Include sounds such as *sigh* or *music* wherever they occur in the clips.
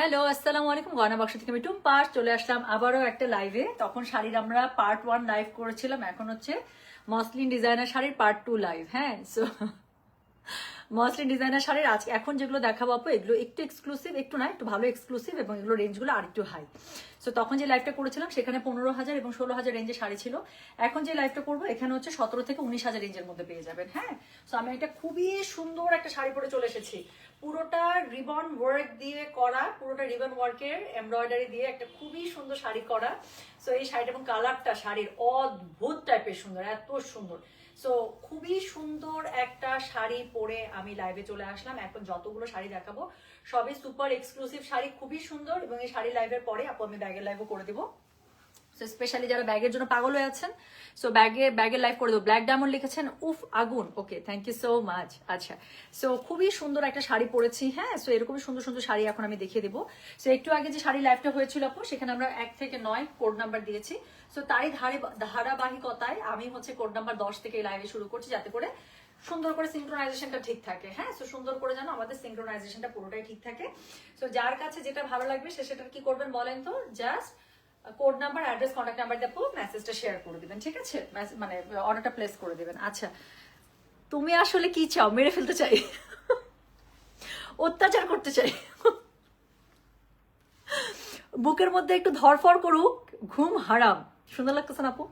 Hello, আসসালামু আলাইকুম। গয়না বাক্স থেকে আমি পার চলে আসলাম আবারও একটা লাইভে তখন শাড়ির আমরা পার্ট ওয়ান লাইভ করেছিলাম, এখন হচ্ছে মসলিন ডিজাইনার শাড়ির পার্ট টু লাইভ হ্যাঁ? সো মসলিন ডিজাইনার শাড়ির আজকে এখন যেগুলো দেখাবো আপু, এগুলো একটু এক্সক্লুসিভ একটু না, একটু ভালো এক্সক্লুসিভ এবং এগুলো রেঞ্জগুলো আর একটু হাই সো তখন যে লাইভটা করেছিলাম সেখানে পনেরো হাজার এবং ষোলো হাজার রেঞ্জের শাড়ি ছিল। এখন যে লাইভটা করব, এখানে হচ্ছে সতেরো থেকে উনিশ হাজার রেঞ্জের মধ্যে পেয়ে যাবেন হ্যাঁ? সো আমি একটা খুবই সুন্দর একটা শাড়ি পরে চলে এসেছি। পুরোটা রিবন ওয়ার্ক দিয়ে করা, পুরোটা রিবন ওয়ার্কের এমব্রয়ডারি দিয়ে একটা খুবই সুন্দর শাড়ি করা। সো এই শাড়িটা এবং কালারটা শাড়ির অদ্ভুত টাইপের সুন্দর, এত সুন্দর। সো খুবই সুন্দর একটা শাড়ি পরে আমি লাইভে চলে আসলাম। এখন যতগুলো শাড়ি দেখাবো, সবই সুপার এক্সক্লুসিভ শাড়ি, খুবই সুন্দর এবং এই শাড়ি লাইভের পরে আপু আমি ব্যাগের লাইভও করে দেবো। সো স্পেশালি যারা ব্যাগের জন্য পাগল হয়ে আছেন সো ব্যাগে ব্যাগের লাইভ করে দেবো। ব্ল্যাক ডায়মন্ড লিখেছেন, উফ, আগুন। Okay thank you so much আচ্ছা সো খুবই সুন্দর একটা শাড়ি পরেছি হ্যাঁ? সো এরকমই সুন্দর সুন্দর শাড়ি এখন আমি দেখিয়ে দেবো। সো একটু আগে যে শাড়ি লাইভটা হয়েছিল আপু, সেখানে আমরা এক থেকে নয় কোড নাম্বার দিয়েছি। সো তারই ধারে, ধারাবাহিকতায় আমি হচ্ছে কোড নাম্বার দশ থেকে এই লাইভে শুরু করছি, যাতে করে সুন্দর করে সিঙ্ক্রোনাইজেশনটা ঠিক থাকে হ্যাঁ? সো সুন্দর করে যেন আমাদের সিঙ্ক্রোনাইজেশনটা পুরোটাই ঠিক থাকে। সো যার কাছে যেটা ভালো লাগবে, সে সেটা কি করবেন বলেন তো? Just code number address contact number দিয়ে মেসেজটা শেয়ার করে দিবেন, ঠিক আছে? মানে অর্ডারটা প্লেস করে দিবেন। আচ্ছা তুমি আসলে কি চাও? মেরে ফেলতে চাই? অত্যাচার করতে চাই? বুকের মধ্যে একটু ধরফর করুক, ঘুম হারাম। সুন্দর লাগতেছে না আপু?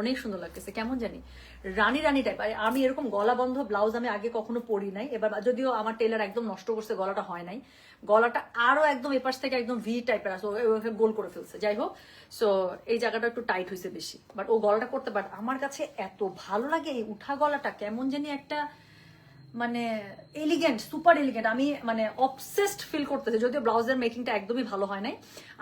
অনেক সুন্দর লাগতেছে, কেমন জানি? রানী রানি টাইপ আমি এরকম গলা বন্ধ ব্লাউজ আমি আগে কখনো পরি নাই। এবার যদিও আমার টেলার একদম নষ্ট করছে, গলাটা হয় নাই। গলাটা আরও একদম এপাশ থেকে একদম ভি টাইপের আছে গোল করে ফেলছে। যাই হোক সো এই জায়গাটা একটু টাইট হয়েছে বেশি। বাট ও গলাটা করতে বাট আমার কাছে এত ভালো লাগে এই উঠা গলাটা, কেমন জানি একটা মানে এলিগেন্ট সুপার এলিগেন্ট আমি মানে অবসেসড ফিল করতেছি, যদিও ব্লাউজের মেকিংটা একদমই ভালো হয় নাই।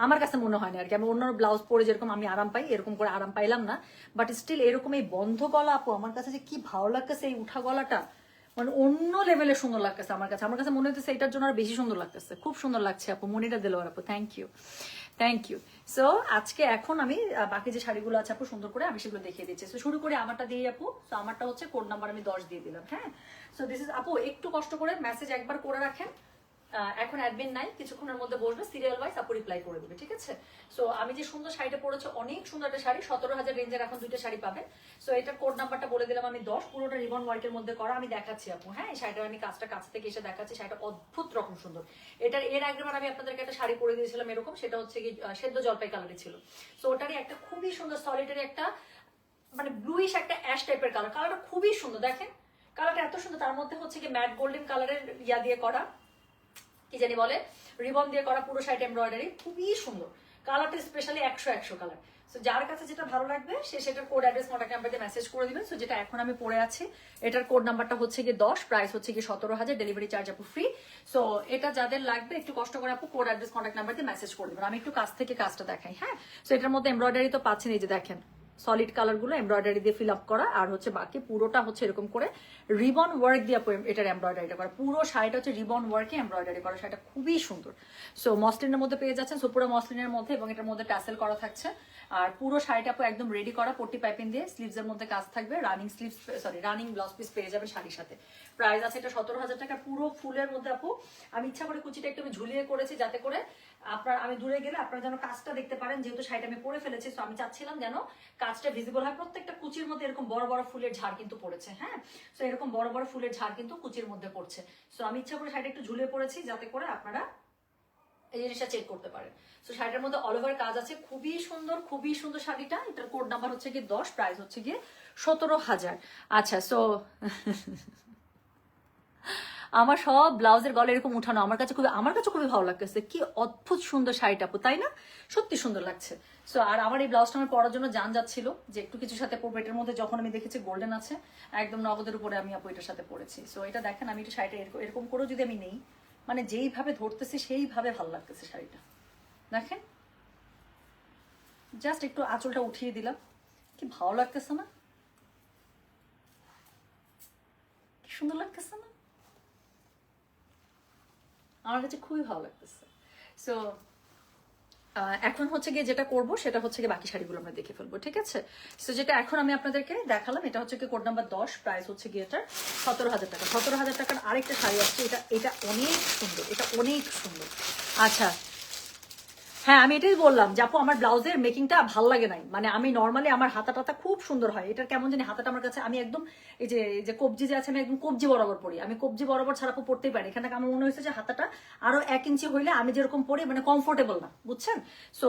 আমার কাছে মনে হয় না আর কি। আমি অন্যান্য ব্লাউজ পরে যেরকম আমি আরাম পাই, এরকম করে আরাম পাইলাম না। বাট স্টিল এরকম এই বন্ধ গলা আপু, আমার কাছে যে কি ভালো লাগতেছে এই উঠা গলাটা মানে অন্য লেভেলে সুন্দর লাগতেছে আমার কাছে। আমার কাছে মনে হচ্ছে এটার জন্য আর বেশি সুন্দর লাগতেছে। খুব সুন্দর লাগছে আপু মনিটা দিল আপু thank you thank you so আজকে এখন আমি বাকি যে শাড়িগুলো আছে আপু, সুন্দর করে আমি সেগুলো দেখিয়ে দিচ্ছি। তো শুরু করে আমারটা দিয়ে আপু। তো আমারটা হচ্ছে কোড নাম্বার আমি দশ দিয়ে দিলাম হ্যাঁ? সো দিস ইজ আপু, একটু কষ্ট করে মেসেজ একবার করে রাখেন। এখন অ্যাডমিন নাই, কিছুক্ষণের মধ্যে বসবে সিরিয়াল ওয়াইজ আপু রিপ্লাই করে দেবে, ঠিক আছে? সো আমি যে সুন্দর শাড়িটা পরেছি, অনেক সুন্দর একটা শাড়ি, সতেরো হাজার রেঞ্জের এখন দুইটা শাড়ি পাবেন। সো এটা কোড নাম্বারটা বলে দিলাম আমি দশ, পুরোটা রিবন ওয়ার্কের মধ্যে করা, আমি দেখাচ্ছি আপু হ্যাঁ? এই শাড়িটা আমি কাজটা কাছ থেকে এসে দেখাচ্ছি, শাড়িটা অদ্ভুত রকম সুন্দর। এটার, এর আগেবার আমি আপনাদেরকে একটা শাড়ি পরে দিয়েছিলাম এরকম, সেটা হচ্ছে কি সেদ্ধ জলপাই কালারে ছিল। সো ওটারই একটা খুবই সুন্দর সলিটারি একটা মানে ব্লুইশ একটা অ্যাশ টাইপের কালার কালারটা খুবই সুন্দর, দেখেন? কালারটা এত সুন্দর, তার মধ্যে হচ্ছে কি ম্যাট গোল্ডেন কালারের ইয়া দিয়ে করা। কি জানি বলে? রিবন দিয়ে করা পুরো শাড়িটা এমব্রয়ডারি খুবই সুন্দর। কালারটা স্পেশালি একশো একশো কালার সো যার কাছে যেটা ভালো লাগবে, সে সেটার কোড অ্যাড্রেস নাম্বার দিয়ে মেসেজ করে দিবেন সো যেটা এখন আমি পড়ে আছি, এটার কোড নাম্বারটা হচ্ছে গিয়ে দশ প্রাইস হচ্ছে গিয়ে সতেরো হাজার ডেলিভারি চার্জ আপু ফ্রি সো এটা যাদের লাগবে, একটু কষ্ট করে আপু কোড অ্যাড্রেস কন্ট্যাক্ট নাম্বার দিয়ে মেসেজ করে দেবেন। আমি একটু কাছ থেকে কাজটা দেখাই হ্যাঁ? সো এটার মধ্যে এমব্রয়ডারি তো পাচ্ছেন, এই যে দেখেন। সলিড কালারগুলো এমব্রয়ডারি দিয়ে ফিল আপ করা, আর হচ্ছে বাকি পুরোটা হচ্ছে এরকম করে রিবন ওয়ার্ক দিয়ে এটার এমব্রয়ডারিটা করা। পুরো শাড়িটা হচ্ছে রিবন ওয়ার্কে এমব্রয়ডারি করা। শাড়িটা খুবই সুন্দর। সো মসলিনের মধ্যে পেয়ে যাচ্ছেন। সো পুরো মসলিনের মধ্যে এবং এটার মধ্যে ট্যাসেল করা থাকছে। আর পুরো শাড়িটা একদম রেডি করা। পট্টি পাইপিং দিয়ে স্লিভস এর মধ্যে কাজ থাকবে। Running sleeves sorry running blouse piece পেয়ে যাবেন শাড়ির সাথে। প্রাইস আছে এটা সতেরো হাজার টাকা। পুরো ফুলের মধ্যে আপু, আমি ইচ্ছা করে কুচিটা একটু আমি ঝুলিয়ে করেছি যাতে করে আপনার আমি দূরে গেলে আপনারা যেন কাজটা দেখতে পারেন, যেহেতু শাড়িটা আমি পরে ফেলেছি, তো আমি চাচ্ছিলাম যেন কাজটা ভিজিবল হয়। প্রত্যেকটা কুচির মধ্যে এরকম বড় বড় ফুলের ঝাড় কিন্তু পড়েছে হ্যাঁ? তো এরকম বড় বড় ফুলের ঝাড় কিন্তু কুচির মধ্যে পড়ছে। তো আমি ইচ্ছা করে শাড়িটা একটু ঝুলিয়ে পড়েছি যাতে করে আপনারা এই জিনিসটা চেক করতে পারেন। তো শাড়িটার মধ্যে অল ওভার কাজ আছে। খুবই সুন্দর খুবই সুন্দর শাড়িটা। এটার কোড নাম্বার হচ্ছে গিয়ে দশ প্রাইস হচ্ছে গিয়ে সতেরো হাজার। আচ্ছা সো *laughs* আমার সব ব্লাউজের গলা এরকম উঠানো, আমার কাছে খুবই আমার কাছে খুবই ভালো লাগতেছে। কি অদ্ভুত সুন্দর শাড়িটা আপু, তাই না? সত্যি সুন্দর লাগছে। সো আর আমার এই ব্লাউজটা আমার পরার জন্য যান যাচ্ছিল, যে একটু কিছু সাথে পরবো। এটার মধ্যে যখন আমি দেখেছি গোল্ডেন আছে, একদম নগদের উপরে আমি আপু এটার সাথে পরেছি। সো এটা দেখেন, আমি এটা শাড়িটা এরকম এরকম করেও যদি আমি নেই মানে যেইভাবে ধরতেছি, সেইভাবে ভালো লাগতেছে শাড়িটা। দেখেন? জাস্ট একটু আঁচলটা উঠিয়ে দিলাম। কি ভালো লাগতেছে না? কি সুন্দর লাগতেছে না? আমার কাছে খুবই ভালো লাগতেছে। সো এখন হচ্ছে গিয়ে যেটা করব সেটা হচ্ছে গিয়ে বাকি শাড়িগুলো আমরা দেখে ফেলব, ঠিক আছে? সো যেটা এখন আমি আপনাদেরকে দেখালাম, এটা হচ্ছে কি কোড নাম্বার দশ প্রাইস হচ্ছে গিয়ে এটার সতেরো হাজার টাকা। সতেরো হাজার টাকার আরেকটা শাড়ি আসছে, এটা এটা অনেক সুন্দর, এটা অনেক সুন্দর। আচ্ছা হ্যাঁ আমি এটাই বললাম যে আপু, আমার ব্লাউজের মেকিংটা ভালো লাগে নাই। মানে আমি নর্মালি আমার হাতা টাতা খুব সুন্দর হয়। এটার কেমন জানি হাতাটা আমার কাছে, আমি একদম এই যে যে কবজি যে আছে, আমি একদম কবজি বরাবর পরি। আমি কবজি বরাবর ছাড়া আপু পড়তেই পারি এখানে আমার মনে হয়েছে যে হাতাটা আরও এক ইঞ্চি হইলে আমি যেরকম পরি মানে কমফোর্টেবল না, বুঝছেন? সো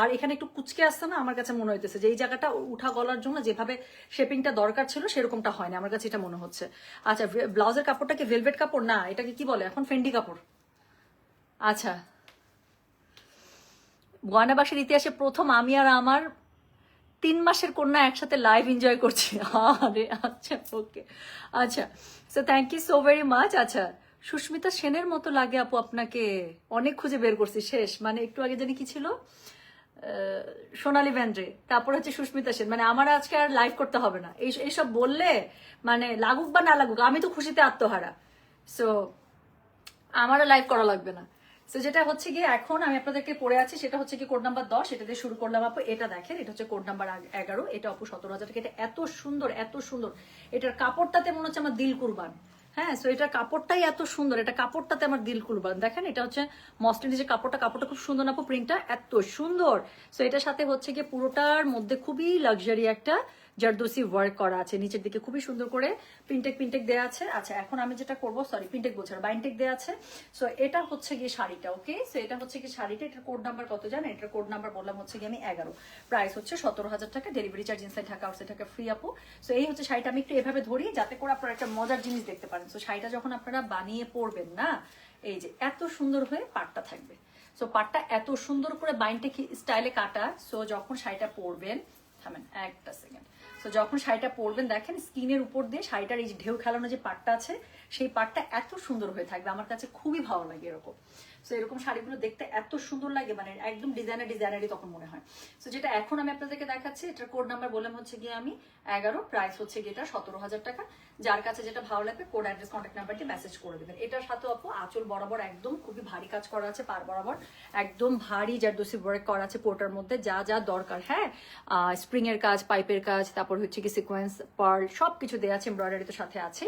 আর এখানে একটু কুচকে আসছে না, আমার কাছে মনে হইতেছে যে এই জায়গাটা উঠা গলার জন্য যেভাবে শেপিংটা দরকার ছিল, সেরকমটা হয় না, আমার কাছে এটা মনে হচ্ছে। আচ্ছা ব্লাউজের কাপড়টা কি ভেলভেট কাপড়? না, এটাকে কি বলে? এখন ফেন্ডি কাপড়। আচ্ছা। গয়নাবাসের ইতিহাসে প্রথম আমি আর আমার তিন মাসের কন্যা একসাথে লাইভ এনজয় করছি। আরে আচ্ছা ওকে আচ্ছা so thank you so very much আচ্ছা সুস্মিতা সেনের মতো লাগে আপু আপনাকে অনেক খুঁজে বের করছি। শেষ মানে একটু আগে জানি কি ছিল? সোনালী ব্যান্ড্রে তারপর হচ্ছে সুস্মিতা সেন। মানে আমার আজকে আর লাইভ করতে হবে না। এই, এইসব বললে মানে লাগুক বা না লাগুক, আমি তো খুশিতে আত্মহারা। সো আমারও লাইভ করা লাগবে না। তো যেটা হচ্ছে গিয়ে এখন আমি আপনাদেরকে পড়ে আছি, সেটা হচ্ছে কি কোড নাম্বার দশ। এটা দিয়ে শুরু করলাম আপু, এটা দেখেন, এটা হচ্ছে কোড নাম্বার এগারো। এটা অপু সতেরো হাজার টাকা। এটা এত সুন্দর এত সুন্দর। এটার কাপড়টাতে মনে হচ্ছে আমার দিল কুরবান। হ্যাঁ সো এটার কাপড়টাই এত সুন্দর। এটা কাপড়টাতে আমার দিল কুরবান। দেখেন, এটা হচ্ছে মসলিনের যে কাপড়টা কাপড়টা খুব সুন্দর না প্রিন্টটা এত সুন্দর। সো এটার সাথে হচ্ছে গিয়ে পুরোটার মধ্যে খুবই লাক্সারি একটা জারদোসি ওয়ার্ক করা আছে। নিচের দিকে খুবই সুন্দর করে প্রিন্টেক প্রিন্টেক দেওয়া আছে। আচ্ছা এখন আমি যেটা করব সরি প্রিন্টেক বলছি বাইনটেক দেওয়া আছে। সো এটা হচ্ছে গিয়ে শাড়িটা ওকে সো এটা হচ্ছে কি শাড়িটা, এটার কোড নাম্বার কত জানেন? এটার কোড নাম্বার বললাম হচ্ছে গিয়ে আমি এগারো। প্রাইস হচ্ছে সতেরো হাজার টাকা delivery charge inside Dhaka outside Dhaka free আপু। সো এই হচ্ছে শাড়িটা, আমি একটু এভাবে ধরি যাতে করে আপনারা একটা মজার জিনিস দেখতে পারেন। সো শাড়িটা যখন আপনারা বানিয়ে পরবেন না, এই যে এত সুন্দর হয়ে পাটটা থাকবে। সো পাটটা এত সুন্দর করে বাইনটেক স্টাইলে কাটা। সো যখন শাড়িটা পরবেন, থামেন একটা সেকেন্ড তো যখন শাড়িটা পরবেন, দেখেন স্কিনের উপর দিয়ে শাড়িটার এই ঢেউ খেলানো যে পাটটা আছে, সেই পাটটা এত সুন্দর হয়ে থাকবে। আমার কাছে খুবই ভালো লাগে এরকম। তো এরকম শাড়িগুলো দেখতে এত সুন্দর লাগে মানে একদম ডিজাইনার ডিজাইনারই তখন মনে হয়। তো যেটা এখন আমি আপনাদেরকে দেখাচ্ছি, এটার কোড নাম্বার বললাম হচ্ছে গিয়ে আমি এগারো প্রাইস হচ্ছে গিয়ে এটা সতেরো হাজার টাকা। যার কাছে যেটা ভালো লাগবে কোড অ্যাড্রেস কন্ট্যাক্ট নাম্বারটি মেসেজ করে দেবেন। এটার সাথে আপু আঁচল বরাবর একদম খুবই ভারী কাজ করা আছে, পার বরাবর একদম ভারী যার জারদোসি ওয়ার্ক করা আছে পোর্টার মধ্যে, যা যা দরকার হ্যাঁ? স্প্রিং এর কাজ পাইপের কাজ, তারপর হচ্ছে কি সিকোয়েন্স পার্ল সব কিছু দেওয়া আছে এমব্রয়ডারি তো সাথে আছে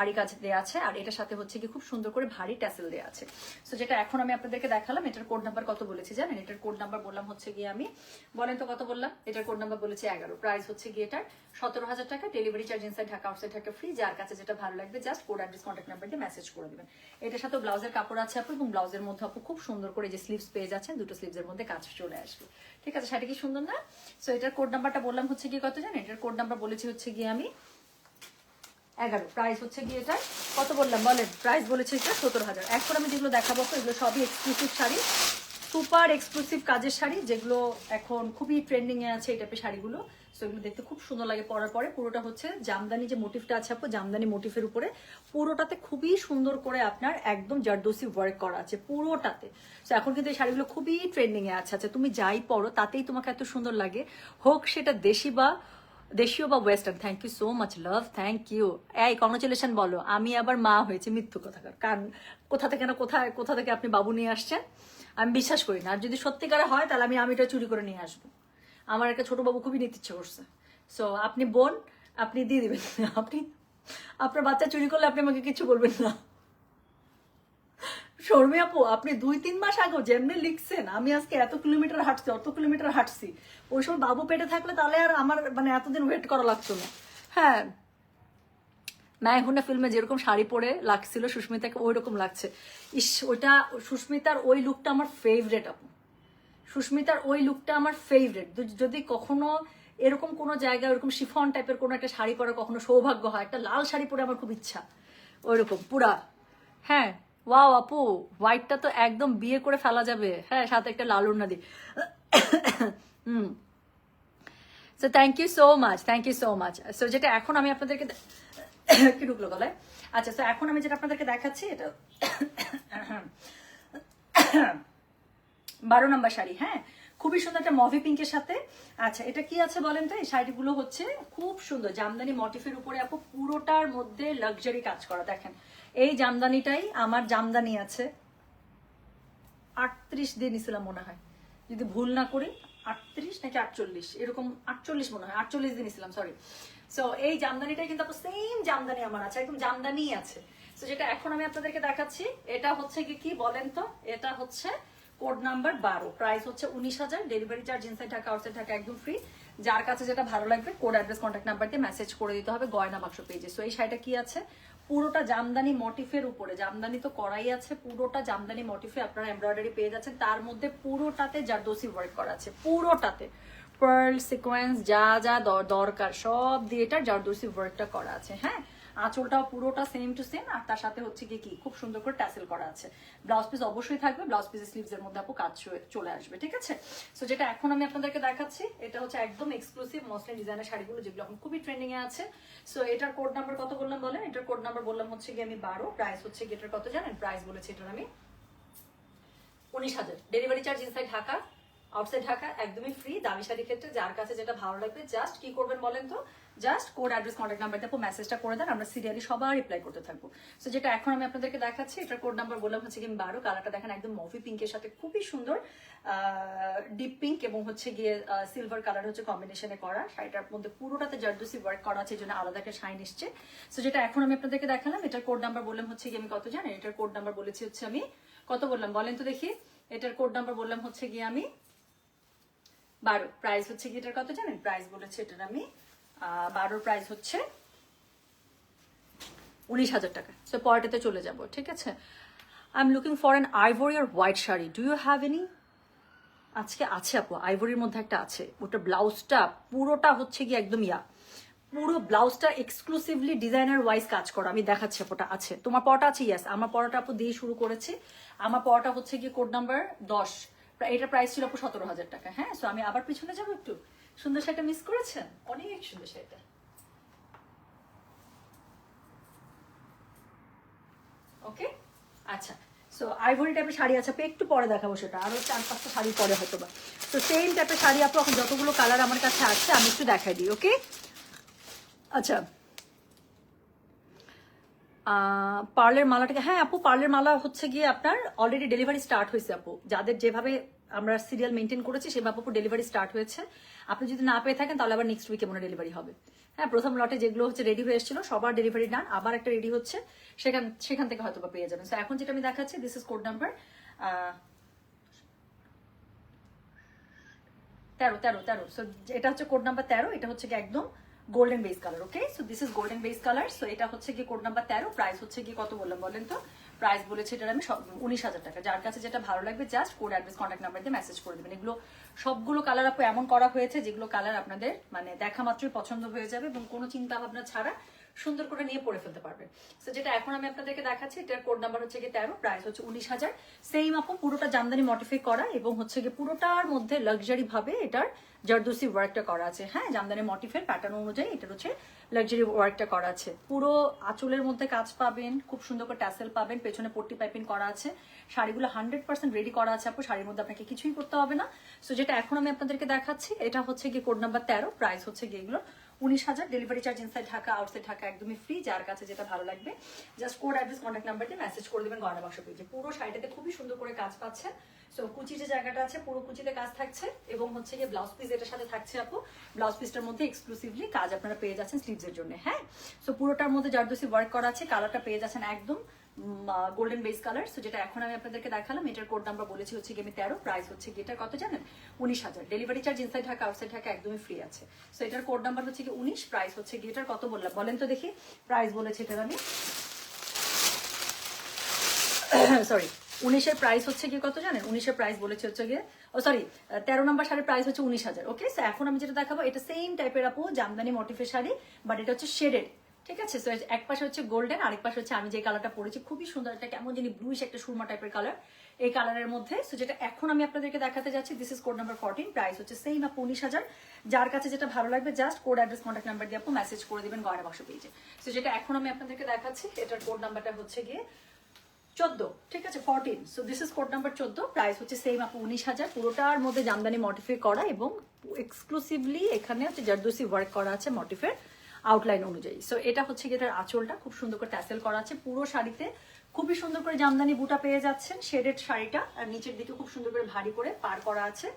আরি কাজ দেওয়া আছে, আর এটার সাথে হচ্ছে কি খুব সুন্দর করে ভারী ট্যাসেল দেওয়া আছে। সো যেটা এখন আমি আপনাদেরকে দেখালাম এটার কোড নাম্বার কত বলেছি, জানেন? এটার কোড নাম্বার বললাম হচ্ছে গিয়ে আমি, বলেন তো কত বললাম? এটার কোড নাম্বার বলেছি এগারো। প্রাইস হচ্ছে গিয়ে এটার সতেরো হাজার টাকা delivery charge inside Dhaka outside Dhaka free যার কাছে যেটা ভালো লাগবে just code address contact number দিয়ে মেসেজ করে দেবেন। এটার সাথে ব্লাউজের কাপড় আছে আপু, এবং ব্লাউজের মধ্যে আপু খুব সুন্দর করে যে স্লিভস পেয়ে আছে দুটো স্লিভসের মধ্যে কাজ চলে আসবে। ঠিক আছে শাড়ি কি সুন্দর না? সো এটার কোড নাম্বারটা বললাম হচ্ছে গিয়ে কত জানেন? এটার কোড নাম্বার বলেছি হচ্ছে গিয়ে আমি এগারো। প্রাইস হচ্ছে গিয়ে এটা কত বললাম? বলেন প্রাইস বলেছে এটা সতেরো হাজার। এখন আমি যেগুলো দেখাবো, এগুলো সবই এক্সক্লুসিভ শাড়ি। সুপার এক্সক্লুসিভ কাজের শাড়ি, যেগুলো এখন খুবই ট্রেন্ডিং এ আছে এই টাইপের শাড়িগুলো। সো এগুলো দেখতে খুব সুন্দর লাগে পরার পরে। পুরোটা হচ্ছে জামদানি, যে মোটিভটা আছে আপু, জামদানি মোটিভের উপরে। পুরোটাতে খুবই সুন্দর করে আপনার একদম জারদোসি ওয়ার্ক করা আছে, পুরোটাতে। সো এখন কিন্তু এই শাড়িগুলো খুবই ট্রেন্ডিং এ আছে। আচ্ছা তুমি যাই পরো, তাতেই তোমাকে এত সুন্দর লাগে। হোক সেটা দেশি বা দেশীয় বা western thank you so much love thank you এই কংগ্রেচুলেশন বলো, আমি আবার মা হয়েছে, মৃত্যু কথাকার। কারণ কোথা থেকে না কোথায়, কোথা থেকে আপনি বাবু নিয়ে আসছেন, আমি বিশ্বাস করি না। আর যদি সত্যিকারে হয়, তাহলে আমি আমিটা চুরি করে নিয়ে আসব। আমার একটা ছোট বাবু খুবই নিতে ইচ্ছে করছে। সো আপনি বোন, আপনি দিয়ে দিবেন। *laughs* আপনি, আপনার বাচ্চা চুরি করলে আপনি আমাকে কিছু বলবেন না। শর্মী আপু, আপনি দুই, তিন মাস আগেও যেমনি লিখছেন, আমি আজকে এত কিলোমিটার হাঁটছি, অত কিলোমিটার হাঁটছি ওই সময় বাবু পেটে থাকলে তাহলে আর আমার মানে এতদিন ওয়েট করা লাগতো না। হ্যাঁ ম্যাহুনা ফিল্মে যেরকম শাড়ি পরে লাগছিল, সুস্মিতাকে ওই রকম লাগছে। ইস ওটা সুস্মিতার ওই লুকটা আমার ফেভারেট আপু। সুস্মিতার ওই লুকটা আমার ফেভারেট যদি কখনো এরকম কোনো জায়গায়, ওরকম শিফন টাইপের কোনো একটা শাড়ি পরার কখনো সৌভাগ্য হয়, একটা লাল শাড়ি পরে আমার খুব ইচ্ছা, ওইরকম, পুরা। হ্যাঁ ওয়াও, আপু হোয়াইটটা তো একদম বিয়ে করে ফেলা যাবে। হ্যাঁ সাথে একটা লালুর উন্না দি হুম। So thank you so much thank you so much so যেটা এখন আমি আপনাদেরকে কি ঢুকলো গলায়? আচ্ছা সো এখন আমি যেটা আপনাদেরকে দেখাচ্ছি, এটা বারো নম্বর শাড়ি হ্যাঁ? খুবই সুন্দর একটা মভি পিঙ্কের সাথে। আচ্ছা এটা কি আছে বলেন তো? এই শাড়িগুলো হচ্ছে খুব সুন্দর। জামদানি মটিফের উপরে আপু পুরোটার মধ্যে লাক্সারি কাজ করা। দেখেন, এই জামদানিটাই আমার জামদানি আছে। আটত্রিশ দিন ছিলাম মনে হয়। যদি ভুল না করি, আটত্রিশ নাকি আটচল্লিশ? এরকম আটচল্লিশ মনে হয়। আটচল্লিশ দিন ইসলাম সরি সো এই জামদানিটাই কিন্তু সেম জামদানি আমার আছে, একদম জামদানি আছে। তো যেটা এখন আমি আপনাদেরকে দেখাচ্ছি, এটা হচ্ছে কি কি বলেন তো? এটা হচ্ছে কোড নাম্বার বারো। প্রাইস হচ্ছে উনিশ হাজার। Delivery charge inside Dhaka outside Dhaka একদম ফ্রি যার কাছে যেটা ভালো লাগবে, কোড, অ্যাড্রেস কন্ট্যাক্ট নাম্বার দিয়ে মেসেজ করে দিতে হবে গয়না বাক্স পেজে সো এই শাড়িটা কি আছে? পুরোটা জামদানি মোটিফের উপরে। জামদানি তো করাই আছে। পুরোটা জামদানি মোটিফে আপনারা এমব্রয়ডারি পেয়ে যাচ্ছেন। তার মধ্যে পুরোটাতে জারদোসি ওয়ার্ক করা আছে। পুরোটাতে। পার্ল সিকোয়েন্স যা যা দর- দরকার, সব দিয়ে এটা জারদোসি ওয়ার্কটা করা আছে। হ্যাঁ? আঁচলটাও পুরোটা সেম টু সেম আর তার সাথে হচ্ছে কি কি, খুব সুন্দর করে ট্যাসেল করা আছে। ব্লাউজ পিস অবশ্যই থাকবে ব্লাউজ পিসের স্লিভস এর মধ্যে আপু কাজ চলে- আসবে, ঠিক আছে? সো যেটা এখন আমি আপনাদেরকে দেখাচ্ছি, এটা হচ্ছে একদম এক্সক্লুসিভ মসলিন ডিজাইনের শাড়িগুলো যেগুলো এখন খুবই ট্রেন্ডিং এ আছে। সো এটার কোড নাম্বার কত বললাম বলেন? এটার কোড নাম্বার বললাম হচ্ছে কি আমি বারো প্রাইস হচ্ছে কি এটার কত জানেন? প্রাইস বলেছি এটার আমি উনিশ হাজার। Delivery charge inside Dhaka outside Dhaka একদমই ফ্রি দামি শাড়ির ক্ষেত্রে যার কাছে যেটা ভালো লাগবে জাস্ট কি করবেন বলেন তো? Just code address contact number দিয়ে মেসেজটা করে দেন, আমরা সিরিয়ালি সবার রিপ্লাই করতে থাকব। সো যেটা এখন আমি আপনাদেরকে দেখাচ্ছি, এটার কোড নাম্বার বললাম হচ্ছে কি বারো কালারটা দেখেন একদম মফি পিঙ্কের সাথে খুবই সুন্দর ডিপ পিঙ্ক এবং হচ্ছে গিয়ে সিলভার কালার হচ্ছে কম্বিনেশনে করা। শাড়িটার মধ্যে পুরোটাতে জারদোসি ওয়ার্ক করা আছে জন্য আলাদা একটা শাইন এসছে। সো যেটা এখন আমি আপনাদেরকে দেখালাম, এটার কোড নাম্বার বললাম হচ্ছে কি আমি কত জানেন? এটার কোড নাম্বার বলেছি হচ্ছে আমি, কত বললাম বলেন তো দেখি? এটার কোড নাম্বার বললাম হচ্ছে গিয়ে আমি বারো। প্রাইস হচ্ছে কি এটার কত জানেন? প্রাইস বলেছে এটার আমি বারোর প্রাইস হচ্ছে উনিশ হাজার টাকা। সো পরেটাতে চলে যাব, ঠিক আছে? I am looking for an ivory white sari. Do you have any আজকে আছে আপু আইভরির মধ্যে একটা আছে। ওটা ব্লাউজটা পুরোটা হচ্ছে কি একদম ইয়া। পুরো ব্লাউজটা এক্সক্লুসিভলি ডিজাইনার ওয়াইজ কাজ করা। আমি দেখাচ্ছি আপুটা, আছে। তোমার পড়াটা আছে? ইয়াস আমার পরটা আপু দিয়ে শুরু করেছি। আমার পরটা হচ্ছে কি কোড নাম্বার দশ। এটার প্রাইস ছিল আপু সতেরো হাজার টাকা। হ্যাঁ সো আমি আবার পিছনে যাব একটু। সুন্দর শাড়িটা মিস করেছেন? অনেক সুন্দর শাড়িটা। ওকে আচ্ছা সো আইভরি টাইপের শাড়ি আছে একটু পরে দেখাবো সেটা। আরও চার পাঁচটা শাড়ি পরে হয়তো বা তো সেম টাইপের শাড়ি আপু, এখন যতগুলো কালার আমার কাছে আছে, আমি একটু দেখাই দিই ওকে আচ্ছা পার্লের মালাটাকে হ্যাঁ আপু, পার্লের মালা হচ্ছে গিয়ে আপনার অলরেডি ডেলিভারি স্টার্ট হয়েছে আপু। যাদের যেভাবে আমরা সিরিয়াল মেনটেন করেছি, সেভাবে আপু ডেলিভারি স্টার্ট হয়েছে। আপনি যদি না পেয়ে থাকেন, তাহলে আবার নেক্সট উইকে মনে ডেলিভারি হবে। হ্যাঁ প্রথম লটে যেগুলো হচ্ছে রেডি হয়ে এসেছিল, সবার ডেলিভারি ডান আবার একটা রেডি হচ্ছে, সেখান সেখান থেকে হয়তো পেয়ে যাবেন। এখন যেটা আমি দেখাচ্ছি দিস ইজ কোড নাম্বার তেরো তেরো তেরো। সো এটা হচ্ছে কোড নাম্বার তেরো, এটা হচ্ছে একদম golden base colour okay so this is golden base colour so এটা হচ্ছে গিয়ে কোড নাম্বার তেরো প্রাইস হচ্ছে গিয়ে কত বললাম বলেন তো? প্রাইস বলেছে এটার আমি উনিশ হাজার টাকা। যার কাছে যেটা ভালো লাগবে just code address contact number দিয়ে মেসেজ করে দেবেন। এগুলো সবগুলো কালার আপু এমন করা হয়েছে যেগুলো কালার আপনাদের মানে দেখা মাত্রই পছন্দ হয়ে যাবে এবং কোনো চিন্তা ভাবনা ছাড়া সুন্দর করে নিয়ে পড়ে ফেলতে পারবে। সো যেটা এখন আমি আপনাদেরকে দেখাচ্ছি, এটার কোড নাম্বার হচ্ছে কি তেরো প্রাইস হচ্ছে উনিশ হাজার। সেম আপু, পুরোটা জামদানি মডিফাই করা এবং হচ্ছে কি পুরোটার মধ্যে লাক্সারি ভাবে এটার জারদোসি ওয়ার্কটা করা আছে। হ্যাঁ জামদানি মটিফের প্যাটার্ন অনুযায়ী এটার হচ্ছে লাক্সারি ওয়ার্কটা করা আছে। পুরো আঁচলের মধ্যে কাজ পাবেন, খুব সুন্দর করে ট্যাসেল পাবেন, পেছনে পট্টি পাইপিং করা আছে। শাড়িগুলো হান্ড্রেড পার্সেন্ট রেডি করা আছে আপু, শাড়ির মধ্যে আপনাকে কিছুই করতে হবে না। সো যেটা এখন আমি আপনাদেরকে দেখাচ্ছি, এটা হচ্ছে গিয়ে কোড নাম্বার তেরো প্রাইস হচ্ছে গিয়ে এগুলো উনিশ হাজার delivery charge inside Dhaka outside Dhaka একদমই ফ্রি যার কাছে যেটা ভালো লাগবে just code address contact number দিয়ে মেসেজ করে দেবেন গয়না বাক্স পেজে পুরো শাড়িটাতে খুবই সুন্দর করে কাজ পাচ্ছে। সো কুচি যে জায়গাটা আছে, পুরো কুচিতে কাজ থাকছে এবং হচ্ছে গিয়ে ব্লাউজ পিস এটার সাথে থাকছে আপু। ব্লাউজ পিসটার মধ্যে এক্সক্লুসিভলি কাজ আপনারা পেয়ে যাচ্ছেন স্লিভসের জন্য হ্যাঁ? সো পুরোটার মধ্যে জারদোসি ওয়ার্ক করা আছে কালারটা পেয়ে যাচ্ছেন একদম গোল্ডেন বেস কালার সো যেটা এখন আমি আপনাদেরকে দেখালাম, এটার কোড নাম্বার বলেছি হচ্ছে আমি তেরো প্রাইস হচ্ছে এটা কত জানেন? উনিশ হাজার। Delivery charge inside Dhaka outside Dhaka একদমই ফ্রি আছে। সো এটার কোড নাম্বার হচ্ছে কি উনিশ প্রাইস হচ্ছে কি এটার কত বললাম? বলেন তো দেখি। প্রাইস বলেছে এটার আমি। *coughs* সরি উনিশের প্রাইস হচ্ছে কি কত জানেন? উনিশের প্রাইস বলেছে হচ্ছে গিয়ে, ও সরি তেরো নম্বর শাড়ির প্রাইস হচ্ছে উনিশ হাজার ওকে এখন আমি যেটা দেখাবো, এটা সেম টাইপের আপু, জামদানি মোটিফের শাড়ি বাট এটা হচ্ছে শেডেড ঠিক আছে? সো এক পাশে হচ্ছে গোল্ডেন আরেক পাশে হচ্ছে আমি যে কালারটা পরেছি, খুবই সুন্দর একটা, কেমন জানি ব্লুইশ একটা সুরমা টাইপের কালার এই কালারের মধ্যে। সো যেটা এখন আমি আপনাদেরকে দেখাতে যাচ্ছি this is code number fourteen price হচ্ছে সেম আপু উনিশ হাজার। যার কাছে যেটা ভালো লাগবে just code address contact number দিয়ে আপু মেসেজ করে দেবেন গয়না বাক্স পেজে সো যেটা এখন আমি আপনাদেরকে দেখাচ্ছি, এটার কোড নাম্বারটা হচ্ছে গিয়ে চোদ্দ, ঠিক আছে? Fourteen so this is code number চোদ্দ প্রাইস হচ্ছে সেম আপু উনিশ হাজার। পুরোটার মধ্যে জামদানি মডিফাই করা এবং এক্সক্লুসিভলি এখানে হচ্ছে জারদোসি ওয়ার্ক করা আছে মটিফের আউটলাইন অনুযায়ী। সো এটা হচ্ছে এটার আঁচলটা। খুব সুন্দর করে ট্যাসেল করা আছে পুরো শাড়িতে। খুবই সুন্দর করে জামদানি বুটা পেয়ে যাচ্ছেন। শেডেড শাড়িটা। আর নিচের দিকে খুব সুন্দর করে ভারী করে পার করা আছে।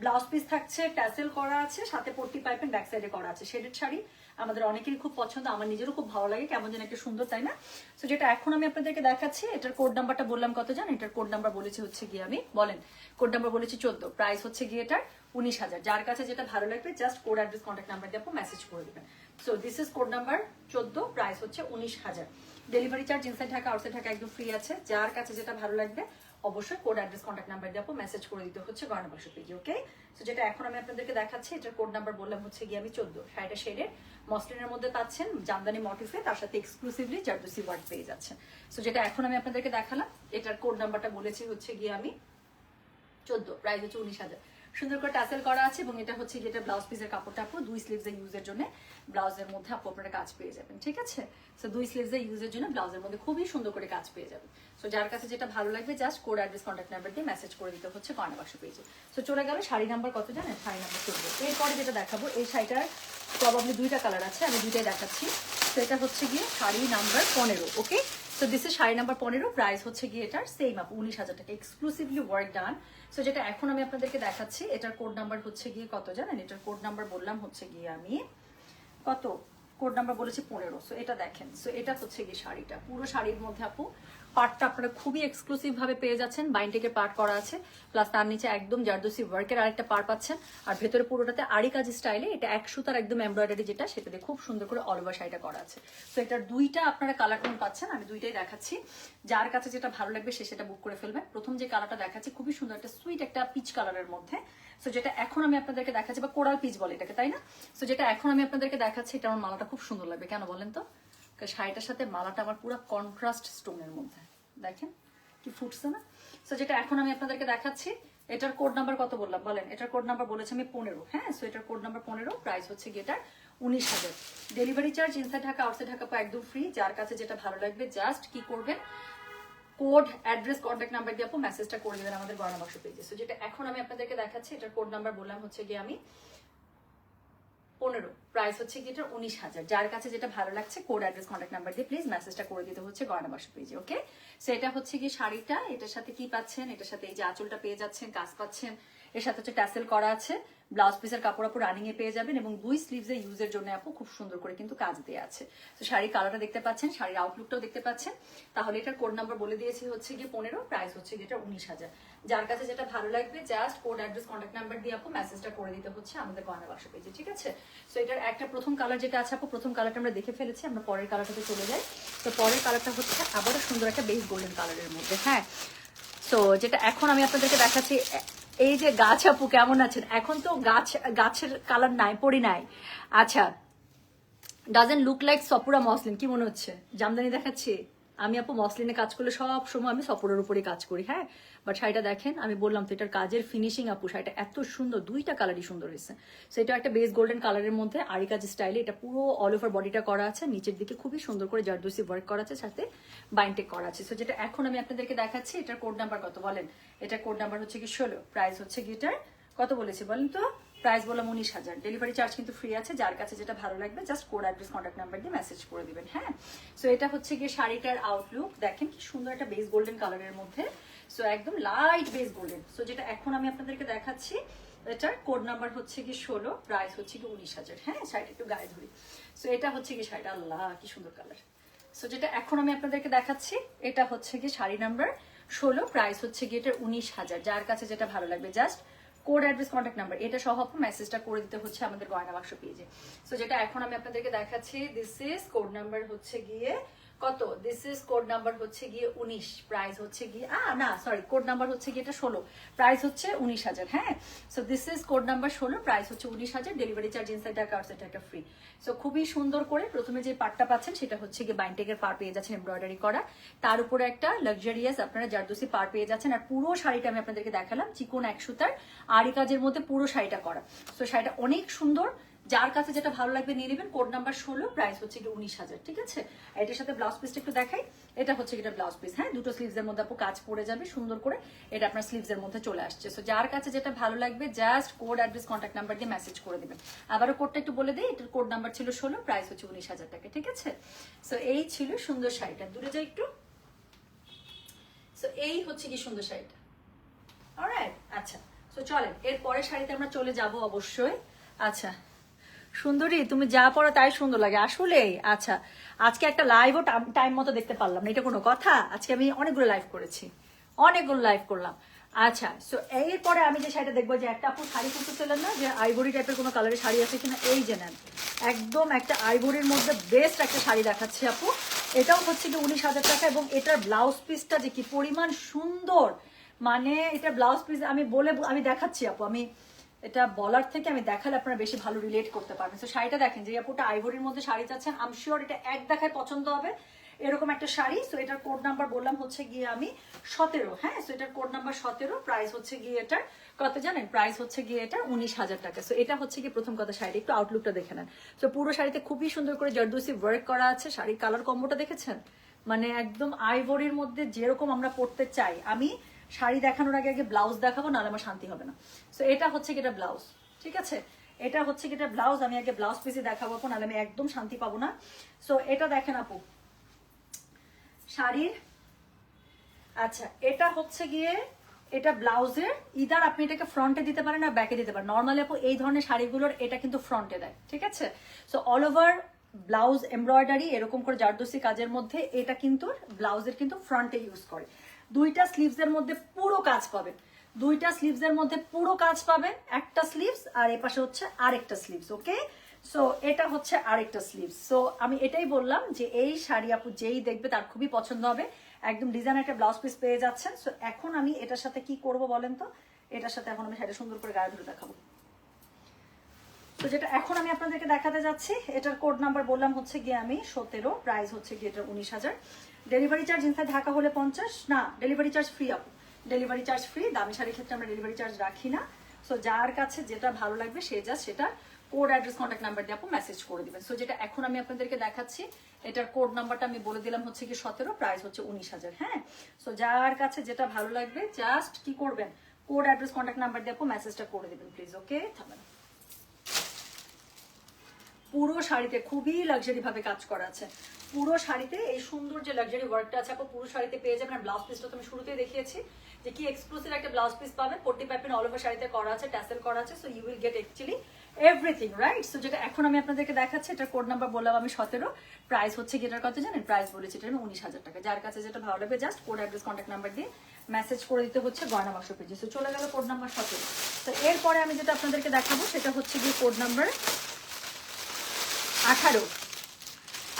ব্লাউজ পিস থাকছে ট্যাসেল করা আছে, সাথে পট্টি পাইপেন ব্যাক সাইডে করা আছে। শেডেড শাড়ি আমাদের অনেকেরই খুব পছন্দ, আমার নিজেরও খুব ভালো লাগে। কেমন যেন একটা সুন্দর, তাই না? তো যেটা এখন আমি আপনাদেরকে দেখাচ্ছি, এটার কোড নাম্বারটা বললাম কত জান এটার কোড নাম্বার বলেছি হচ্ছে গিয়ে আমি, বলেন। কোড নাম্বার বলেছি চোদ্দ। প্রাইস হচ্ছে গিয়ে এটার উনিশ হাজার। যার কাছে যেটা ভালো লাগবে just code address contact number দিয়ে মেসেজ করে দেবেন। So this is code number চোদ্দ প্রাইস হচ্ছে উনিশ হাজার। Delivery charge inside Dhaka outside Dhaka একদম ফ্রি আছে। যার কাছে যেটা ভালো লাগবে, অবশ্যই কোড অ্যাড্রেস কন্ট্যাক্ট নাম্বার দিয়ে মেসেজ করে দিতে হচ্ছে গয়না বাক্স পেজে ওকে সো যেটা এখন আমি আপনাদেরকে দেখাচ্ছি, এটার কোড নাম্বার বললাম হচ্ছে গিয়ে আমি চোদ্দ। শাড়িটা শেডের মসলিনের মধ্যে পাচ্ছেন জামদানি মটিফে, তার সাথে এক্সক্লুসিভলি জারদোসি ওয়ার্ড পেয়ে যাচ্ছেন। সো যেটা এখন আমি আপনাদেরকে দেখালাম, এটার কোড নাম্বারটা বলেছি হচ্ছে গিয়ে আমি চোদ্দ প্রাইস হচ্ছে উনিশ হাজার। সুন্দর করে টাসেল করা আছে এবং এটা হচ্ছে যেটা ব্লাউজ পিসের কাপড়টা আপু, দুই স্লিভস এর ইউজের জন্য ব্লাউজের মধ্যে আপু আপনারা কাজ পেয়ে যাবেন, ঠিক আছে? সো দুই স্লিভস এর ইউজের জন্য ব্লাউজের মধ্যে খুবই সুন্দর করে কাজ পেয়ে যাবেন। সো যার কাছে যেটা ভালো লাগবে just code address contact number দিয়ে মেসেজ করে দিতে হচ্ছে কর্নার বাক্স পেয়েছে সো চলে গেল শাড়ি নাম্বার কত জানেন? শাড়ি নাম্বার চোদ্দ। এরপরে যেটা দেখাবো, এই শাড়িটার প্রবাবলি দুইটা কালার আছে, আমি দুইটাই দেখাচ্ছি। এটা হচ্ছে গিয়ে শাড়ি নাম্বার পনেরো okay so this is sari number পনেরো প্রাইস হচ্ছে গিয়ে এটার সেম আপ উনিশ হাজার টাকা এক্সক্লুসিভলি ওয়ার্ক ডান সো যেটা এখন আমি আপনাদেরকে দেখাচ্ছি, এটার কোড নাম্বার হচ্ছে গিয়ে কত জানেন? এটার কোড নাম্বার বললাম হচ্ছে গিয়ে আমি কত? কোড নাম্বার বলেছি পনেরো। সো এটা দেখেন। সো এটা হচ্ছে গিয়ে শাড়িটা। পুরো শাড়ির মধ্যে আপু পার্টটা আপনারা খুবই এক্সক্লুসিভ ভাবে পেয়ে যাচ্ছেন বাইনটেকের পার্ট করা আছে প্লাস তার নিচে একদম জারদোসি ওয়ার্কের আরেকটা পার্ট পাচ্ছেন, আর ভেতরে পুরোটাতে আড়ি কাজ স্টাইলে এটা এক সুতার একদম এমব্রয়ডারি যেটা, সেটাতে খুব সুন্দর করে অল ওভার শাড়িটা করা আছে। তো এটার দুইটা আপনারা কালার টোন পাচ্ছেন, আমি দুইটাই দেখাচ্ছি। যার কাছে যেটা ভালো লাগবে সে সেটা বুক করে ফেলবেন। প্রথম যে কালারটা দেখাচ্ছি, খুবই সুন্দর একটা সুইট একটা পিচ কালারের মধ্যে। সো যেটা এখন আমি আপনাদেরকে দেখাচ্ছি, বা কোরাল পিচ বলে এটাকে, তাই না? সো যেটা এখন আমি আপনাদেরকে দেখাচ্ছি, এটা আমার মালাটা খুব সুন্দর লাগবে, কেন বলেন তো? শাড়িটার সাথে মালাটা আমার পুরো কন্ট্রাস্ট স্টোনের মধ্যে। দেখেন কি ফুটছে না? সো যেটা এখন আমি আপনাদেরকে দেখাচ্ছি, এটার কোড নাম্বার কত বললাম? বলেন, এটার কোড নাম্বার বলেছি আমি পনেরো হ্যাঁ? সো এটার কোড নাম্বার পনেরো প্রাইস হচ্ছে গিয়ে এটার উনিশ হাজার। Delivery charge inside Dhaka outside Dhaka একদম ফ্রি যার কাছে যেটা ভালো লাগবে জাস্ট কি করবেন? কোড অ্যাড্রেস কন্ট্যাক্ট নাম্বার দিয়ে আপু মেসেজটা করে দেবেন আমাদের গয়না বাক্স পেজে সো যেটা এখন আমি আপনাদেরকে দেখাচ্ছি, এটার কোড নাম্বার বললাম হচ্ছে গিয়ে আমি পনেরো। প্রাইস হচ্ছে কি এটা উনিশ হাজার। যার কাছে যেটা ভালো লাগছে কোড অ্যাড্রেস কন্ট্যাক্ট নাম্বার দিয়ে প্লিজ মেসেজটা করে দিতে হচ্ছে গয়না বাক্স পেজে ওকে সো এটা হচ্ছে কি শাড়িটা, এটার সাথে কি পাচ্ছেন? এটার সাথে এই যে আঁচলটা পেয়ে যাচ্ছেন, কাজ পাচ্ছেন, এর সাথে হচ্ছে ট্যাসেল করা আছে ব্লাউজ পিসের কাপড় আপু রানিং এ পেয়ে যাবেন এবং দুই স্লিভস এর ইউজের জন্য আপু খুব সুন্দর করে কিন্তু কাজ দেওয়া আছে। তো শাড়ির কালারটা দেখতে পাচ্ছেন, শাড়ির আউটলুকটাও দেখতে পাচ্ছেন। তাহলে এটার কোড নাম্বার বলে দিয়েছি হচ্ছে গিয়ে পনেরো প্রাইস হচ্ছে গিয়ে এটা উনিশ হাজার। যার কাছে যেটা ভালো লাগবে just code address contact number দিয়ে আপু মেসেজটা করে দিতে হচ্ছে আমাদের গয়না বাক্স পেজে ঠিক আছে? সো এটার একটা প্রথম কালার যেটা আছে আপু, প্রথম কালারটা আমরা দেখে ফেলেছি, আমরা পরের কালারটাতে চলে যাই। তো পরের কালারটা হচ্ছে আবারও সুন্দর একটা বেশ গোল্ডেন কালারের মধ্যে হ্যাঁ? তো যেটা এখন আমি আপনাদেরকে দেখাচ্ছি, এই যে গাছ আপু, কেমন আছেন? এখন তো গাছ, গাছের কালার নাই পড়ি নাই। আচ্ছা ডাজেন্ট লুক লাইক সপুরা মসলিন কি মনে হচ্ছে? জামদানি দেখাচ্ছি? আমি আপু মসলিনে কাজ করলে সব সময় আমি সপুরের উপরে কাজ করি হ্যাঁ? বাট শাড়িটা দেখেন, আমি বললাম তো এটার কাজের ফিনিশিং আপু, শাড়িটা এত সুন্দর, দুইটা কালারই সুন্দর হয়েছে। সো এটা একটা বেস গোল্ডেন কালারের মধ্যে আরি কাজ স্টাইলে এটা পুরো অল ওভার বডিটা করা আছে, নিচের দিকে খুবই সুন্দর করে জারদোসি ওয়ার্ক করা আছে, সাথে বাইনটেক করা আছে। সো যেটা এখন আমি আপনাদেরকে দেখাচ্ছি, এটার কোড নাম্বার কত বলেন? এটার কোড নাম্বার হচ্ছে কি ষোলো প্রাইস হচ্ছে কি এটার কত বলেছি বলেন তো? প্রাইস বললাম উনিশ হাজার। ডেলিভারি চার্জ কিন্তু ফ্রি আছে, যার কাছে যেটা ভালো লাগবে just code address contact number দিয়ে মেসেজ করে দিবেন হ্যাঁ? সো এটা হচ্ছে গিয়ে শাড়িটার আউটলুক দেখেন কি সুন্দর একটা বেস গোল্ডেন কালারের মধ্যে। সো একদম লাইট বেস গোল্ডেন সো যেটা এখন আমি আপনাদেরকে দেখাচ্ছি, এটার কোড নাম্বার হচ্ছে কি ষোলো প্রাইস হচ্ছে কি উনিশ হাজার। হ্যাঁ শাড়িটা একটু গায়ে ধরি। সো এটা হচ্ছে কি শাড়িটা, আল্লাহ, কি সুন্দর কালার সো যেটা এখন আমি আপনাদেরকে দেখাচ্ছি, এটা হচ্ছে কি শাড়ি নাম্বার ষোলো প্রাইস হচ্ছে গিয়ে এটা উনিশ হাজার। যার কাছে যেটা ভালো লাগবে just code address contact number এটা সহ মেসেজটা করে দিতে হচ্ছে আমাদের গয়না বাক্স পেজে সো যেটা এখন আমি আপনাদেরকে দেখাচ্ছি দিস ইজ কোড নাম্বার হচ্ছে গিয়ে কত? দিস ইজ কোড নাম্বার হচ্ছে গিয়ে উনিশ। প্রাইস হচ্ছে গিয়ে, আ, না সরি কোড নাম্বার হচ্ছে গিয়ে এটা ষোলো। প্রাইস হচ্ছে উনিশ হাজার হ্যাঁ? So this is code number ষোলো প্রাইস হচ্ছে উনিশ হাজার ডেলিভারি চার্জ ইনসাইড টাকা আউটসাইড টাকা ফ্রি সো খুবই সুন্দর করে প্রথমে যে পার্টটা পাচ্ছেন, সেটা হচ্ছে গিয়ে বাইনটেকের পার পেয়ে যাচ্ছেন এমব্রয়ডারি করা। তার উপরে একটা লাক্সারিয়াস আপনারা জারদোসি পার পেয়ে যাচ্ছেন, আর পুরো শাড়িটা আমি আপনাদেরকে দেখালাম, চিকন এক সুতার আড়ি কাজের মধ্যে পুরো শাড়িটা করা। সো শাড়িটা অনেক সুন্দর যার কাছে যেটা ভালো লাগবে নিয়ে নেবেন। কোড নাম্বার ষোলো, প্রাইস হচ্ছে কি উনিশ হাজার, ঠিক আছে? এটার সাথে ব্লাউজ পিসটা একটু দেখাই। এটা হচ্ছে এটা ব্লাউজ পিস হ্যাঁ? দুটো স্লিভস এর মধ্যে আপু কাজ পড়ে যাবে, সুন্দর করে এটা আপনার স্লিভস এর মধ্যে চলে আসছে। সো যার কাছে যেটা ভালো লাগবে just code address contact number দিয়ে মেসেজ করে দেবেন। আবারও কোডটা একটু বলে দিই, এটার কোড নাম্বার ছিল ষোলো প্রাইস হচ্ছে উনিশ হাজার টাকা, ঠিক আছে? সো এই ছিল সুন্দর শাড়িটা। দূরে যাই একটু। সো এই হচ্ছে কি সুন্দর শাড়িটা। অলরাইট আচ্ছা। সো চলেন এরপরে শাড়িতে আমরা চলে যাব অবশ্যই। আচ্ছা সুন্দরী, তুমি যা পড়ো তাই সুন্দর লাগে। আসলেই আচ্ছা আজকে একটা লাইভও টাইম মতো দেখতে পারলাম না, এটা কোনো কথা? আজকে আমি অনেকগুলো লাইভ করেছি, অনেকগুলো লাইভ করলাম। আচ্ছা সো এরপরে আমি যে শাড়িটা দেখব যে একটা আপু শাড়ি খুঁজতেছিলেন না, যে আইভরি টাইপের কোনো কালারের শাড়ি আছে কিনা, এই যে নেন। একদম একটা আইভরির মধ্যে বেস্ট একটা শাড়ি দেখাচ্ছি আপু। এটাও হচ্ছে কি উনিশ হাজার টাকা এবং এটার ব্লাউজ পিসটা যে কি পরিমাণ সুন্দর। মানে এটা ব্লাউজ পিস আমি বলে, আমি দেখাচ্ছি আপু, আমি এটা বলার থেকে আমি দেখালে আপনারা বেশি ভালো রিলেট করতে পারবেন। তো শাড়িটা দেখেন, যে আপুটা আইভরির মধ্যে শাড়ি চাচ্ছেন আম শিওর এটা এক দেখায় পছন্দ হবে। এরকম একটা শাড়ি সো এটার কোড নাম্বার বললাম হচ্ছে গিয়ে আমি সতেরো হ্যাঁ? সো এটার কোড নাম্বার সতেরো প্রাইস হচ্ছে গিয়ে এটার, কত জানেন? প্রাইস হচ্ছে গিয়ে এটা উনিশ হাজার টাকা। সো এটা হচ্ছে গিয়ে প্রথম কথা শাড়ি একটু আউটলুকটা দেখে নেন। সো পুরো শাড়িতে খুবই সুন্দর করে জারদোসি ওয়ার্ক করা আছে। শাড়ির কালার কম্বোটা দেখেছেন? মানে একদম আইভরির মধ্যে যেরকম আমরা পড়তে চাই। আমি শাড়ি দেখানোর আগে আগে ব্লাউজ দেখাবো, নাহলে আমার শান্তি হবে না। সো এটা হচ্ছে কি এটা ব্লাউজ, ঠিক আছে? এটা হচ্ছে কি এটা ব্লাউজ, আমি আগে ব্লাউজ পিসে দেখাবো নাহলে আমি একদম শান্তি পাবো না। সো এটা দেখেন আপু। শাড়ির আচ্ছা এটা হচ্ছে গিয়ে, এটা ব্লাউজের ইদার আপনি এটাকে ফ্রন্টে দিতে পারেন আর ব্যাকে দিতে পারেন। নর্মালি আপু, এই ধরনের শাড়িগুলোর এটা কিন্তু ফ্রন্টে দেয়, ঠিক আছে? So all over blouse embroidery এরকম করে জারদোসি কাজের মধ্যে এটা কিন্তু, ব্লাউজের কিন্তু ফ্রন্টে ইউজ করে। দুইটা স্লিভসের মধ্যে পুরো কাজ পাবেন দুইটা স্লিভসের মধ্যে পুরো কাজ পাবেন একটা স্লিভস আর এ পাশে হচ্ছে আরেকটা স্লিভস ওকে সো এটা হচ্ছে আরেকটা স্লিভস সো আমি এটাই বললাম যে এই শাড়ি আপু যেই দেখবে তার খুবই পছন্দ হবে। একদম ডিজাইন একটা ব্লাউজ পিস পেয়ে যাচ্ছেন। সো এখন আমি এটার সাথে কি করব বলেন তো? এটার সাথে এখন আমি শাড়ি সুন্দর করে গায়ে ধরে দেখাবো। তো যেটা এখন আমি আপনাদেরকে দেখাতে যাচ্ছি, এটার কোড নাম্বার বললাম হচ্ছে গিয়ে আমি, সতেরো প্রাইস হচ্ছে গিয়ে এটার উনিশ হাজার। ডেলিভারি চার্জ ইনসাইড ঢাকা হলে পঞ্চাশ, না ডেলিভারি চার্জ ফ্রি আপু। ডেলিভারি চার্জ ফ্রি দামি শাড়ির ক্ষেত্রে আমরা ডেলিভারি চার্জ রাখি না। সো যার কাছে যেটা ভালো লাগবে, সে যা, সেটা কোড অ্যাড্রেস কন্ট্যাক্ট নাম্বার দিয়ে আপু মেসেজ করে দিবেন। সো যেটা এখন আমি আপনাদেরকে দেখাচ্ছি, এটার কোড নাম্বারটা আমি বলে দিলাম হচ্ছে কি সতেরো প্রাইস হচ্ছে উনিশ হাজার হ্যাঁ? সো যার কাছে যেটা ভালো লাগবে জাস্ট কি করবেন? কোড অ্যাড্রেস কন্ট্যাক্ট নাম্বার দিয়ে আপু মেসেজটা করে দিবেন প্লিজ ওকে থামেন। পুরো শাড়িতে খুবই লাক্সারি ভাবে কাজ করা আছে। পুরো শাড়িতে এই সুন্দর যে লাক্সারি ওয়ার্কটা আছে আপনি পুরো শাড়িতে পেয়ে যাবেন। আর ব্লাউজ পিসটা তো আমি শুরুতেই দেখিয়েছি যে কি এক্সক্লুসিভ একটা ব্লাউজ পিস পাবেন। পট্টি পাইপিন অল ওভার শাড়িতে করা আছে ট্যাসেল করা আছে so you will get actually everything right so যেটা এখন আমি আপনাদেরকে দেখাচ্ছি এটা কোড নাম্বার বললাম আমি সতেরো। প্রাইস হচ্ছে কি এটার কত জানেন? প্রাইস বলেছি এটা আমি উনিশ হাজার টাকা। যার কাছে যেটা ভালো লাগবে just code address contact number দিয়ে মেসেজ করে দিতে হচ্ছে গয়না বাক্স পেজে। সো চলে গেল কোড নাম্বার সতেরো। তো এরপরে আমি যেটা আপনাদেরকে দেখাবো, সেটা হচ্ছে গিয়ে কোড নাম্বার আঠারো।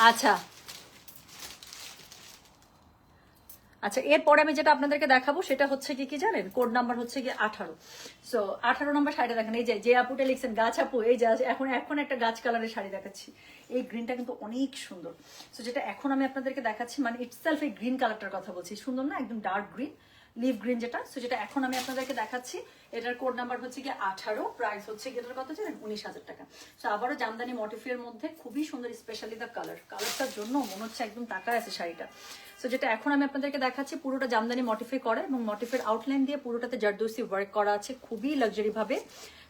আচ্ছা। আচ্ছা এরপরে আমি যেটা আপনাদেরকে দেখাবো, সেটা হচ্ছে কি কি জানেন? কোড নাম্বার হচ্ছে কি আঠারো। সো আঠারো নম্বর শাড়িটা দেখেন, এই যে যে আপুটা লিখছেন, গাছ আপু, এই যে, এখন এখন একটা গাছ কালারের শাড়ি দেখাচ্ছি। এই গ্রিনটা কিন্তু অনেক সুন্দর। সো যেটা এখন আমি আপনাদেরকে দেখাচ্ছি মানে ইটসেলফ এই গ্রিন কালারটার কথা বলছি। সুন্দর না? একদম ডার্ক গ্রিন লিভ গ্রিন যেটা সো যেটা এখন আমি আপনাদেরকে দেখাচ্ছি, এটার কোড নাম্বার হচ্ছে গিয়ে আঠারো প্রাইস হচ্ছে গেটার এটার কত জানেন উনিশ হাজার টাকা। সো আবারও জামদানি মটিফের মধ্যে খুবই সুন্দর স্পেশালি দ্য কালার কালারটার জন্য মনে হচ্ছে একদম টাকা আছে শাড়িটা। সো যেটা এখন আমি আপনাদেরকে দেখাচ্ছি, পুরোটা জামদানি মটিফাই করে এবং মটিফের আউটলাইন দিয়ে পুরোটাতে জারদোসি ওয়ার্ক করা আছে, খুবই লাক্সারি ভাবে।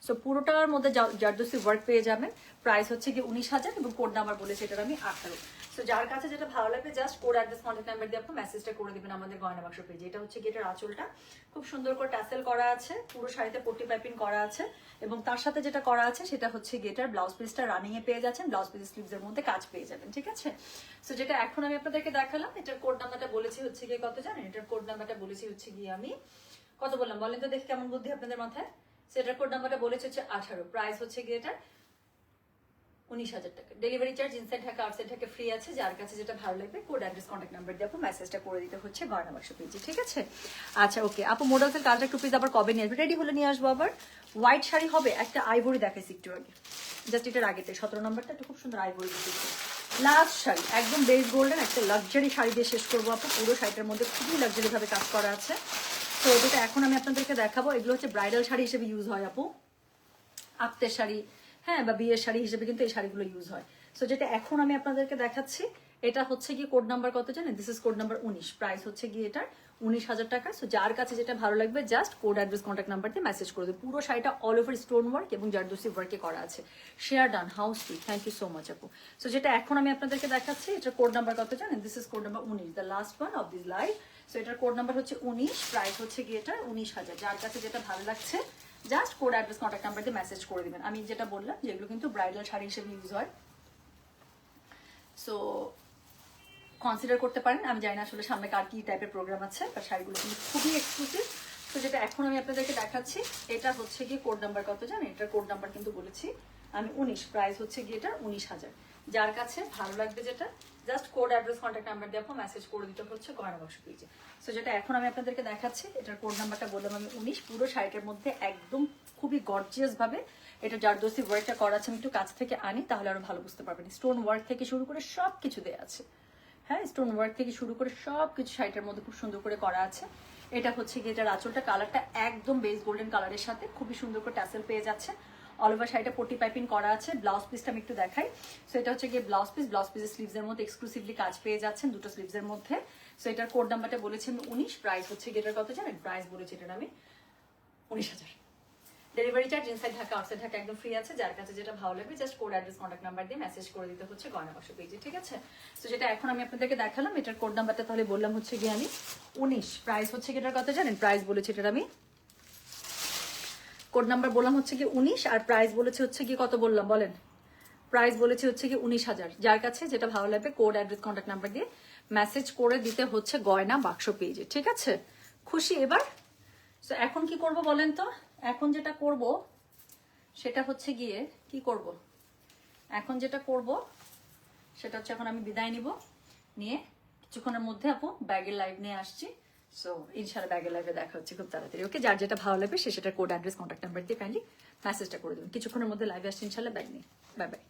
সো পুরোটার মধ্যে জারদোসি ওয়ার্ক পেয়ে যাবেন। প্রাইস হচ্ছে কি উনিশ হাজার এবং কোড নাম্বার বলেছে এটার আমি আঠারো। সো যার কাছে যেটা ভালো লাগবে just code address contact number দিয়ে আপনি মেসেজটা করে দিবেন আমাদের গয়না বাক্স পেজে এটা হচ্ছে গেটের আঁচলটা। খুব সুন্দর করে ট্যাসেল করা আছে, পুরো শাড়িতে পট্টি পাইপিং করা আছে এবং তার সাথে যেটা করা আছে, সেটা হচ্ছে গেটার ব্লাউজ পিসটা রানিং এ পেয়ে যাচ্ছেন। ব্লাউজ পিস স্লিভস এর মধ্যে কাজ পেয়ে যাবেন, ঠিক আছে? সো যেটা এখন আমি আপনাদেরকে দেখালাম, এটার কোড নাম্বারটা বলেছি হচ্ছে গিয়ে কত জানেন? এটার কোড নাম্বারটা বলেছি হচ্ছে গিয়ে আমি, কত বললাম? বলেন তো দেখি কেমন বুদ্ধি আপনাদের মাথায়। সেটার কোড নাম্বারটা বলেছে হচ্ছে আঠারো। প্রাইস হচ্ছে গিয়ে এটা উনিশ হাজার টাকা। Delivery charge inside Dhaka outside Dhaka free আছে। যার কাছে যেটা ভালো লাগবে কোড অ্যাড্রেস কন্ট্যাক্ট নাম্বার দিয়ে আপু মেসেজটা করে দিতে হচ্ছে গয়না বাক্স পেজে ঠিক আছে? আচ্ছা ওকে আপু মোডালসের কালচার টু পিস আবার কবে নিয়ে আসবে? রেডি হলে নিয়ে আসব আবার। হোয়াইট শাড়ি হবে, একটা আইভরি দেখাইছি একটু আগে। জাস্ট এটার আগেতে সতেরো নম্বরটা একটা খুব সুন্দর আইভরি দিচ্ছে লাস্ট শাড়ি, একদম বেস গোল্ডেন একটা লাক্সারি শাড়ি দিয়ে শেষ করব আপু। পুরো শাড়িটার মধ্যে খুবই লাক্সারি ভাবে কাজ করা আছে। তো যেটা এখন আমি আপনাদেরকে দেখাবো, এগুলো হচ্ছে ব্রাইডাল শাড়ি হিসেবে ইউজ হয় আপু। আক্তের শাড়ি হ্যাঁ বা বিয়ের শাড়ি হিসেবে কিন্তু এই শাড়িগুলো ইউজ হয়। সো যেটা এখন আমি আপনাদেরকে দেখাচ্ছি, এটা হচ্ছে কি কোড নাম্বার কত জানেন? দিস ইজ কোড নাম্বার উনিশ। প্রাইস হচ্ছে গিয়ে এটার উনিশ হাজার টাকা। সো যার কাছে যেটা ভালো লাগবে just code address contact number দিয়ে মেসেজ করে দেবে পুরো শাড়িটা অল ওভার স্টোন ওয়ার্ক এবং জারদোসি ওয়ার্কে করা আছে। Share done house free thank you so much আপু। সো যেটা এখন আমি আপনাদেরকে দেখাচ্ছি এটা কোড নাম্বার কত জানেন? দিস ইজ কোড নাম্বার উনিশ the last one of this live so এটার কোড নাম্বার হচ্ছে উনিশ প্রাইস হচ্ছে গিয়ে এটা উনিশ হাজার। যার কাছে যেটা ভালো লাগছে just code address contact number দিয়ে মেসেজ করে দিবেন। আমি যেটা বললাম যেগুলো কিন্তু ব্রাইডাল শাড়ি হিসেবে ইউজ হয়। সো কনসিডার করতে পারেন। আমি জানি না আসলে সামনে কার কি টাইপের প্রোগ্রাম আছে বা শাড়িগুলো কিন্তু খুবই এক্সক্লুসিভ তো যেটা এখন আমি আপনাদেরকে দেখাচ্ছি, এটা হচ্ছে গিয়ে কোড নাম্বার কত জানেন? এটার কোড নাম্বার কিন্তু বলেছি। আমি উনিশ প্রাইস হচ্ছে গিয়ে এটা উনিশ হাজার। যার কাছে ভালো লাগবে যেটা just code address contact number আপনার মেসেজ করে দিতে হচ্ছে গয়না বক্স পেজে সো যেটা এখন আমি আপনাদেরকে দেখাচ্ছি, এটার কোড নাম্বারটা বললাম আমি উনিশ, পুরো শাড়িটার মধ্যে একদম খুবই গর্জিয়াস ভাবে এটা জারদোসি ওয়ার্কটা করা আছে, আমি একটু কাছ থেকে আনি, তাহলে আরও ভালো বুঝতে পারবেন। স্টোন ওয়ার্ক থেকে শুরু করে সব কিছু দেওয়া আছে। হ্যাঁ স্টোন ওয়ার্ক থেকে শুরু করে সব কিছু শাড়িটার মধ্যে খুব সুন্দর করে করা আছে। এটা হচ্ছে গিয়ে এটার আঁচলটা কালারটা একদম বেস গোল্ডেন কালারের সাথে খুবই সুন্দর করে ট্যাসেল পেয়ে যাচ্ছে। অল ওভার শাড়িটা পটি পাইপিং করা আছে ব্লাউজ পিসটা আমি একটু দেখাই। সো এটা হচ্ছে গিয়ে ব্লাউজ পিস ব্লাউজ পিসের স্লিভসের মধ্যে এক্সক্লুসিভলি কাজ পেয়ে যাচ্ছেন দুটো স্লিভসের মধ্যে। সো এটার কোড নাম্বারটা বলেছি আমি উনিশ প্রাইস হচ্ছে গিয়ে কত জানেন? প্রাইস বলেছি এটার আমি উনিশ হাজার। Delivery charge inside Dhaka outside Dhaka একদম ফ্রি আছে। যার কাছে যেটা ভালো লাগবে just code address contact number দিয়ে মেসেজ করে দিতে হচ্ছে গয়না বসে পেজে ঠিক আছে? তো যেটা এখন আমি আপনাদেরকে দেখালাম, এটার কোড নাম্বারটা তাহলে বললাম হচ্ছে গিয়ে আমি উনিশ। প্রাইস হচ্ছে কি এটার কত জানেন? প্রাইস বলেছি এটার আমি কোড নাম্বার বললাম হচ্ছে কি উনিশ, আর প্রাইস বলেছে হচ্ছে কি কত বললাম, বলেন? প্রাইস বলেছে হচ্ছে কি উনিশ হাজার। যার কাছে যেটা ভালো লাগবে কোড অ্যাড্রেস কন্ট্যাক্ট নাম্বার দিয়ে মেসেজ করে দিতে হচ্ছে গয়না বাক্স পেজে ঠিক আছে? খুশি এবার? তো এখন কি করব বলেন তো? এখন যেটা করব, সেটা হচ্ছে গিয়ে কি করব? এখন যেটা করব, সেটা হচ্ছে এখন আমি বিদায় নিব। নিয়ে কিছুক্ষণের মধ্যে আপু ব্যাগের লাইভ নিয়ে আসছি। সো ইনশাল্লাহ ব্যাগের লাইভে দেখা হচ্ছে, খুব তাড়াতাড়ি। ওকে যার যেটা ভালো লাগবে, সে সেটা কোড অ্যাড্রেস কন্ট্যাক্ট নাম্বার দিয়ে কাইন্ডলি মেসেজটা করে দেবেন। কিছুক্ষণের মধ্যে লাইভে আসছে ইনশাল্লাহ ব্যাগ নিয়ে। Bye bye